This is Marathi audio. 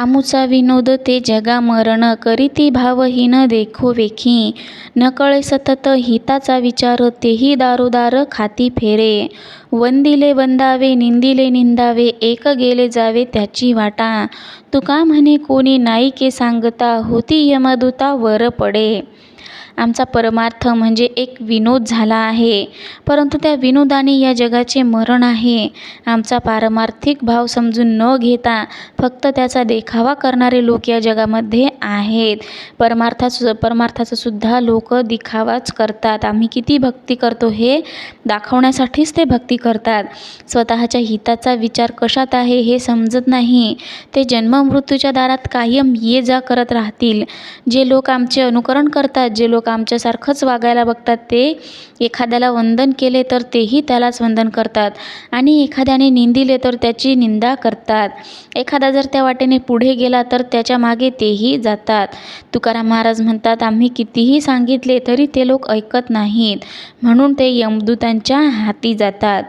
आमुचा विनोद ते जगा मरण करीती भावहीन देखो वेखी. नकळे सतत हिताचा विचार तेही दारोदार खाती फेरे. वंदिले वंदावे निंदिले निंदावे एक गेले जावे त्याची वाटा. तुका म्हणे कोणी नाईके सांगता होती यमदूता वर पडे. आमचा परमार्थ म्हणजे एक विनोद झाला आहे. परंतु त्या विनोदाने या जगाचे मरण आहे. आमचा पारमार्थिक भाव समजून न घेता फक्त त्याचा देखावा करणारे लोक या जगामध्ये आहेत. परमार्थाचं परमार्थाचासुद्धा लोक दिखावाच करतात. आम्ही किती भक्ती करतो हे दाखवण्यासाठीच ते भक्ती करतात. स्वतःच्या हिताचा विचार कशात आहे हे समजत नाही. ते जन्ममृत्यूच्या दारात कायम ये जा करत राहतील. जे लोक आमचे अनुकरण करतात जे लोक लोक आमच्यासारखंच वागायला बघतात ते. एखाद्याला वंदन केले तर तेही त्यालाच वंदन करतात. आणि एखाद्याने निंदिले तर त्याची निंदा करतात. एखादा जर त्या वाटेने पुढे गेला तर त्याच्यामागे तेही जातात. तुकाराम महाराज म्हणतात आम्ही कितीही सांगितले तरी ते लोक ऐकत नाहीत. म्हणून ते यमदूतांच्या हाती जातात.